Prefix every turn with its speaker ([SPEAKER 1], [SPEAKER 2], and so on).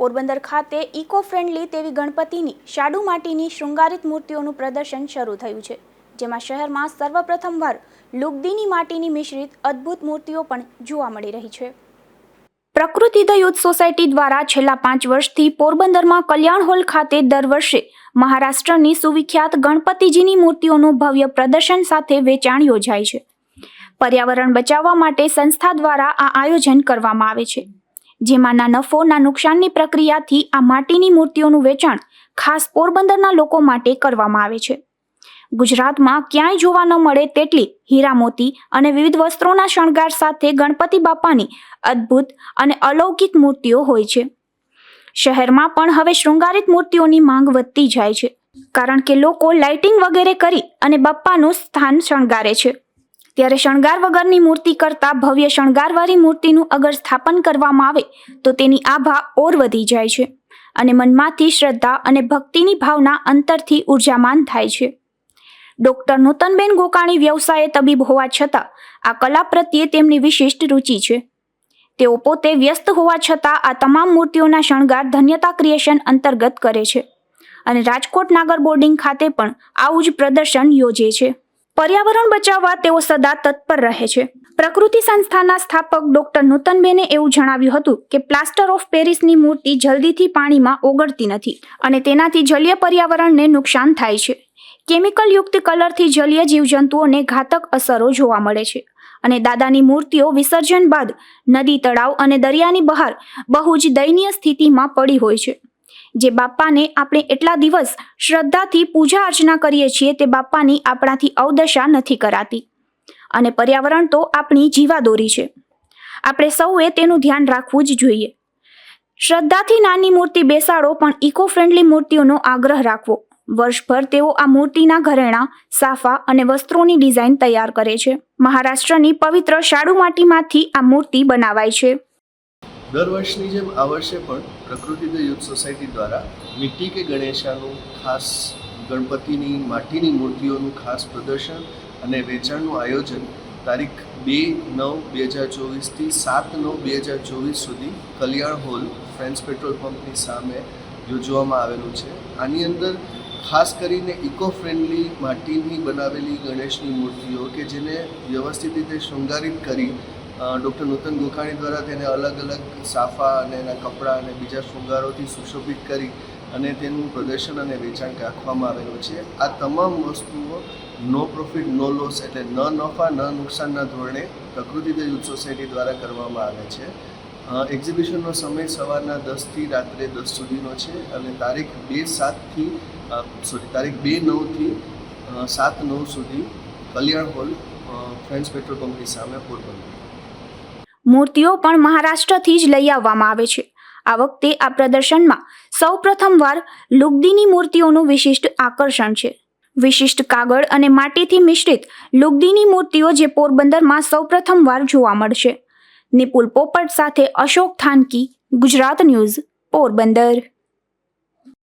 [SPEAKER 1] પોરબંદર ખાતે eco friendly તેવી ગણપતિની શાડુ માટીની શૃંગારિત મૂર્તિઓનું પ્રદર્શન શરૂ થયું છે, જેમાં શહેરમાં સર્વપ્રથમવાર લુગદીની માટીની મિશ્રિત અદ્ભુત મૂર્તિઓ પણ જોવા મળી રહી છે. પ્રકૃતિદ યુથ સોસાયટી દ્વારા છેલ્લા પાંચ વર્ષથી પોરબંદરમાં કલ્યાણ હોલ ખાતે દર વર્ષે મહારાષ્ટ્રની સુવિખ્યાત ગણપતિજીની મૂર્તિઓનું ભવ્ય પ્રદર્શન સાથે વેચાણ યોજાય છે. પર્યાવરણ બચાવવા માટે સંસ્થા દ્વારા આ આયોજન કરવામાં આવે છે. જેમાંના નફોના નુકસાનની પ્રક્રિયાથી આ માટીની મૂર્તિઓનું વેચાણ ખાસ પોરબંદરના લોકો માટે કરવામાં આવે છે. ગુજરાતમાં ક્યાંય જોવા ન મળે તેટલી હીરા મોતી અને વિવિધ વસ્ત્રોના શણગાર સાથે ગણપતિ બાપાની અદ્ભુત અને અલૌકિક મૂર્તિઓ હોય છે. શહેરમાં પણ હવે શૃંગારિત મૂર્તિઓની માંગ વધતી જાય છે, કારણ કે લોકો લાઇટિંગ વગેરે કરી અને બાપ્પાનું સ્થાન શણગારે છે. ત્યારે શણગાર વગરની મૂર્તિ કરતાં ભવ્ય શણગારવાળી મૂર્તિનું અગર સ્થાપન કરવામાં આવે, તો તેની આભા ઓર વધી જાય છે અને મનમાંથી શ્રદ્ધા અને ભક્તિની ભાવના અંતરથી ઉર્જામાન થાય છે. ડૉક્ટર નૂતનબેન ગોકાણી વ્યવસાયે તબીબ હોવા છતાં આ કલા પ્રત્યે તેમની વિશિષ્ટ રુચિ છે. તેઓ પોતે વ્યસ્ત હોવા છતાં આ તમામ મૂર્તિઓના શણગાર ધન્યતા ક્રિએશન અંતર્ગત કરે છે અને રાજકોટ નાગર બોર્ડિંગ ખાતે પણ આવું જ પ્રદર્શન યોજે છે. પર્યાવરણ બચાવવા તેઓ સદા તત્પર રહે છે. પ્રકૃતિ સંસ્થાના સ્થાપક ડોક્ટર નૂતનબેને એવું જણાવ્યું હતું કે પ્લાસ્ટર ઓફ પેરિસની મૂર્તિ જલ્દીથી પાણીમાં ઓગળતી નથી અને તેનાથી જલીય પર્યાવરણને નુકસાન થાય છે. કેમિકલયુક્ત કલરથી જલીય જીવજંતુઓને ઘાતક અસરો જોવા મળે છે અને દાદાની મૂર્તિઓ વિસર્જન બાદ નદી, તળાવ અને દરિયાની બહાર બહુ જ દયનીય સ્થિતિમાં પડી હોય છે. જે બાપાને આપણે એટલા દિવસ શ્રદ્ધાથી પૂજા અર્ચના કરીએ છીએ તે બાપ્પાની આપણાથી અવદશા નથી કરાતી. અને પર્યાવરણ તો આપણી જીવાદોરી છે. આપણે સૌએ તેનું ધ્યાન રાખવું જ જોઈએ. શ્રદ્ધાથી નાની મૂર્તિ બેસાડો પણ ઇકો ફ્રેન્ડલી મૂર્તિઓનો આગ્રહ રાખવો. વર્ષભર તેઓ આ મૂર્તિના ઘરેણાં, સાફા અને વસ્ત્રોની ડિઝાઇન તૈયાર કરે છે. મહારાષ્ટ્રની પવિત્ર શાડુ માટીમાંથી આ મૂર્તિ બનાવાય છે.
[SPEAKER 2] દર વર્ષની જેમ આ વર્ષે પણ પ્રકૃતિદ યુથ સોસાયટી દ્વારા મિટ્ટી કે ગણેશાનું ખાસ ગણપતિની માટીની મૂર્તિઓનું ખાસ પ્રદર્શન અને વેચાણનું આયોજન તારીખ બે નવ બે હજાર ચોવીસથી સાત નવ બે હજાર ચોવીસ સુધી કલ્યાણ હોલ ફ્રેન્ડ્સ પેટ્રોલ પંપની સામે યોજવામાં આવેલું છે. આની અંદર ખાસ કરીને ઇકો ફ્રેન્ડલી માટીની બનાવેલી ગણેશની મૂર્તિઓ કે જેને વ્યવસ્થિત રીતે શૃંગારિત કરી ડૉક્ટર નૂતન ગોખાણી દ્વારા તેને અલગ અલગ સાફા અને એના કપડાં અને બીજા શૃંગારોથી સુશોભિત કરી અને તેનું પ્રદર્શન અને વેચાણ રાખવામાં આવેલું છે. આ તમામ વસ્તુઓ નો પ્રોફિટ નો લોસ એટલે ન નફા, ન નુકસાનના ધોરણે પ્રકૃતિ યુથ સોસાયટી દ્વારા કરવામાં આવે છે. એક્ઝિબિશનનો સમય સવારના દસથી રાત્રે દસ સુધીનો છે અને તારીખ બે સાતથી સોરી તારીખ બે નવથી સાત નવ સુધી કલ્યાણ હોલ ફ્રેન્ડ્સ પેટ્રોલ પંપની સામે પોરબંદર.
[SPEAKER 1] મૂર્તિઓ પણ મહારાષ્ટ્રથી જ લઈ આવવામાં આવે છે. આ વખતે આ પ્રદર્શનમાં સૌ પ્રથમવાર લુગદીની મૂર્તિઓનું વિશિષ્ટ આકર્ષણ છે. વિશિષ્ટ કાગળ અને માટીથી મિશ્રિત લુગદીની મૂર્તિઓ જે પોરબંદરમાં સૌ પ્રથમવાર જોવા મળશે. નિપુલ પોપટ સાથે અશોક થાનકી, ગુજરાત ન્યૂઝ, પોરબંદર.